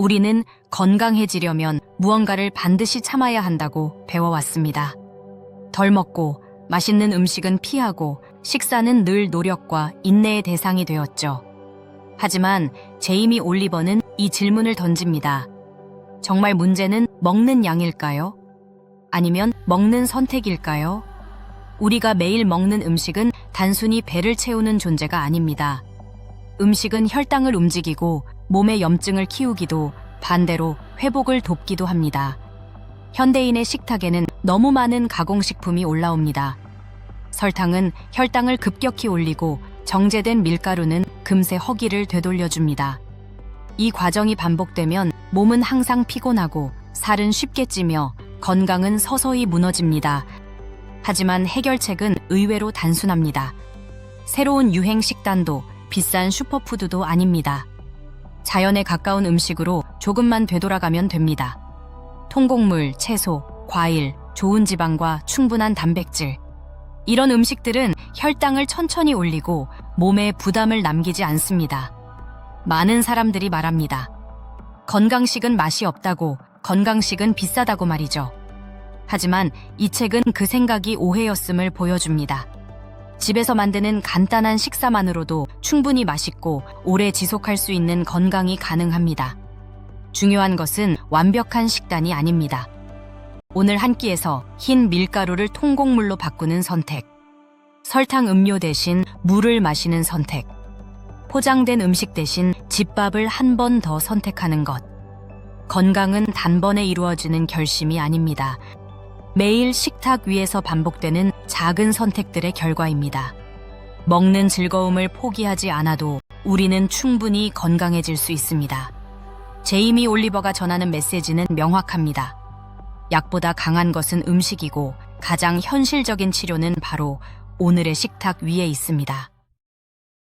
우리는 건강해지려면 무언가를 반드시 참아야 한다고 배워왔습니다. 덜 먹고 맛있는 음식은 피하고 식사는 늘 노력과 인내의 대상이 되었죠. 하지만 제이미 올리버는 이 질문을 던집니다. 정말 문제는 먹는 양일까요? 아니면 먹는 선택일까요? 우리가 매일 먹는 음식은 단순히 배를 채우는 존재가 아닙니다. 음식은 혈당을 움직이고 몸의 염증을 키우기도 반대로 회복을 돕기도 합니다. 현대인의 식탁에는 너무 많은 가공식품이 올라옵니다. 설탕은 혈당을 급격히 올리고 정제된 밀가루는 금세 허기를 되돌려줍니다. 이 과정이 반복되면 몸은 항상 피곤하고 살은 쉽게 찌며 건강은 서서히 무너집니다. 하지만 해결책은 의외로 단순합니다. 새로운 유행 식단도 비싼 슈퍼푸드도 아닙니다. 자연에 가까운 음식으로 조금만 되돌아가면 됩니다. 통곡물, 채소, 과일, 좋은 지방과 충분한 단백질. 이런 음식들은 혈당을 천천히 올리고 몸에 부담을 남기지 않습니다. 많은 사람들이 말합니다. 건강식은 맛이 없다고, 건강식은 비싸다고 말이죠. 하지만 이 책은 그 생각이 오해였음을 보여줍니다. 집에서 만드는 간단한 식사만으로도 충분히 맛있고 오래 지속할 수 있는 건강이 가능합니다. 중요한 것은 완벽한 식단이 아닙니다. 오늘 한 끼에서 흰 밀가루를 통곡물로 바꾸는 선택. 설탕 음료 대신 물을 마시는 선택. 포장된 음식 대신 집밥을 한 번 더 선택하는 것. 건강은 단번에 이루어지는 결심이 아닙니다. 매일 식탁 위에서 반복되는 작은 선택들의 결과입니다. 먹는 즐거움을 포기하지 않아도 우리는 충분히 건강해질 수 있습니다. 제이미 올리버가 전하는 메시지는 명확합니다. 약보다 강한 것은 음식이고 가장 현실적인 치료는 바로 오늘의 식탁 위에 있습니다.